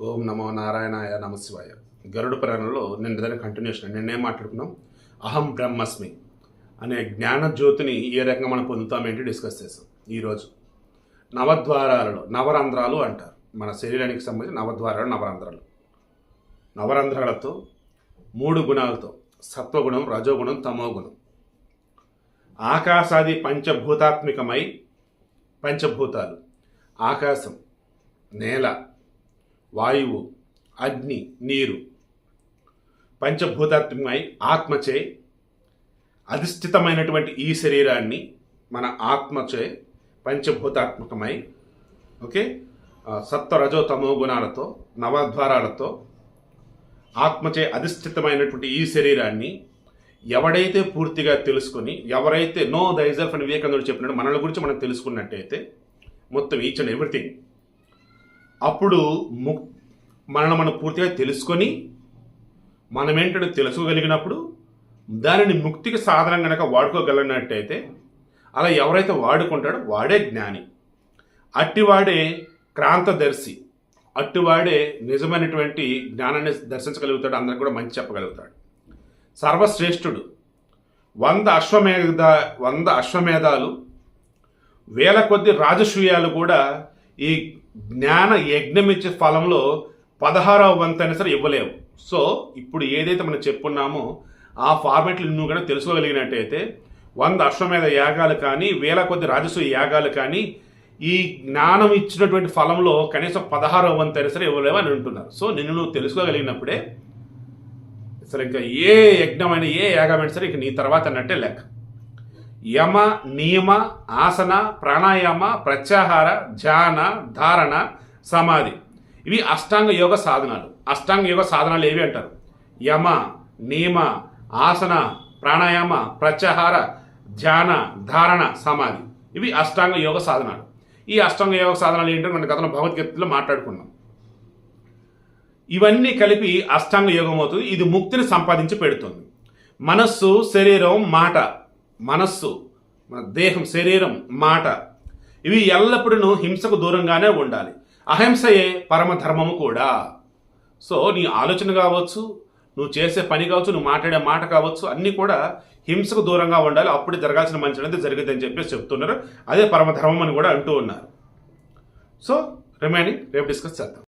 ఓం నమో నారాయణాయ నమశివాయ. గరుడు పురాణంలో నిన్న కంటిన్యూషన్ నిన్నేం మాట్లాడుకున్నాం? అహం బ్రహ్మస్మి అనే జ్ఞాన జ్యోతిని ఏ రకంగా మనం పొందుతామేంటి డిస్కస్ చేసాం ఈరోజు నవద్వారాలలో నవరంధ్రాలు అంటారు. మన శరీరానికి సంబంధించి నవద్వారాలు నవరంధ్రాలు. నవరంధ్రాలతో మూడు గుణాలతో సత్వగుణం రజోగుణం తమోగుణం. ఆకాశాది పంచభూతాత్మికమై పంచభూతాలు. ఆకాశం నేల వాయువు అగ్ని నీరు. పంచభూతాత్మకమై ఆత్మచే అధిష్ఠితమైనటువంటి ఈ శరీరాన్ని మన ఆత్మచే పంచభూతాత్మకమై ఓకే? ఆ, సత్వ రజో తమో గుణాలతో నవద్వారాలతో ఆత్మచే అధిష్ఠితమైనటువంటి ఈ శరీరాన్ని ఎవడైతే పూర్తిగా తెలుసుకొని ఎవరైతే నో దైజల్ఫ్ అని వివేకానందుడు చెప్పినట్టు మనల గురించి మనం తెలుసుకున్నట్టయితే మొత్తం ఈచ్ అండ్ ఎవ్రీథింగ్ అప్పుడు ముక్ మనల్ని మనం పూర్తిగా తెలుసుకొని మనం ఏంటంటే తెలుసుకోగలిగినప్పుడు దానిని ముక్తికి సాధనం కనుక వాడుకోగలిగినట్టయితే అలా ఎవరైతే వాడుకుంటాడో వాడే జ్ఞాని. అట్టివాడే క్రాంతదర్శి. అట్టివాడే నిజమైనటువంటి జ్ఞానాన్ని దర్శించగలుగుతాడు అందరికి కూడా మంచి చెప్పగలుగుతాడు. సర్వశ్రేష్ఠుడు. వంద అశ్వమేధ వంద అశ్వమేధాలు వేల కొద్ది రాజసూయాలు కూడా ఈ జ్ఞాన యజ్ఞం ఇచ్చే ఫలంలో పదహారవ వంతైనా సరే ఇవ్వలేవు. సో ఇప్పుడు ఏదైతే మనం చెప్పున్నామో ఆ ఫార్మెట్లు నువ్వు కూడా తెలుసుకోగలిగినట్టయితే వంద అశ్వమేధ యాగాలు కానీ వేల కొద్ది రాజస్వ యాగాలు కానీ ఈ జ్ఞానం ఇచ్చినటువంటి ఫలంలో కనీసం పదహారవ వంతైనా సరే ఇవ్వలేవు అని అంటున్నారు. సో నిన్ను నువ్వు తెలుసుకోగలిగినప్పుడే అసలు ఇంకా ఏ యజ్ఞమైన ఏ యాగమైనా సరే ఇంక నీ తర్వాత అన్నట్టే లెక్క. యమ నియమ ఆసన ప్రాణాయామ ప్రత్యాహార ధ్యాన ధారణ సమాధి. ఇవి అష్టాంగ యోగ సాధనాలు. అష్టాంగ యోగ సాధనాలు ఏవి అంటారు? యమ నియమ ఆసన ప్రాణాయామ ప్రత్యాహార ధ్యాన ధారణ సమాధి. ఇవి అష్టాంగ యోగ సాధనాలు. ఈ అష్టాంగ యోగ సాధనాలు ఏంటో మన గతంలో భగవద్గీతలో మాట్లాడుకున్నాం. ఇవన్నీ కలిపి అష్టాంగ యోగం అవుతుంది. ఇది ముక్తిని సంపాదించి పెడుతుంది. మనస్సు శరీరం మాట మనస్సు మన దేహం శరీరం మాట ఇవి ఎల్లప్పుడూ హింసకు దూరంగానే ఉండాలి. అహింసయే పరమధర్మము కూడా. సో నీ ఆలోచన కావచ్చు నువ్వు చేసే పని కావచ్చు నువ్వు మాట్లాడే మాట కావచ్చు అన్నీ కూడా హింసకు దూరంగా ఉండాలి. అప్పుడు జరగాల్సిన మంచి అనేది జరిగింది అని చెప్పేసి చెప్తున్నారు. అదే పరమధర్మం అని కూడా అంటూ ఉన్నారు. సో రిమైనింగ్ రేపు డిస్కస్ చేద్దాం.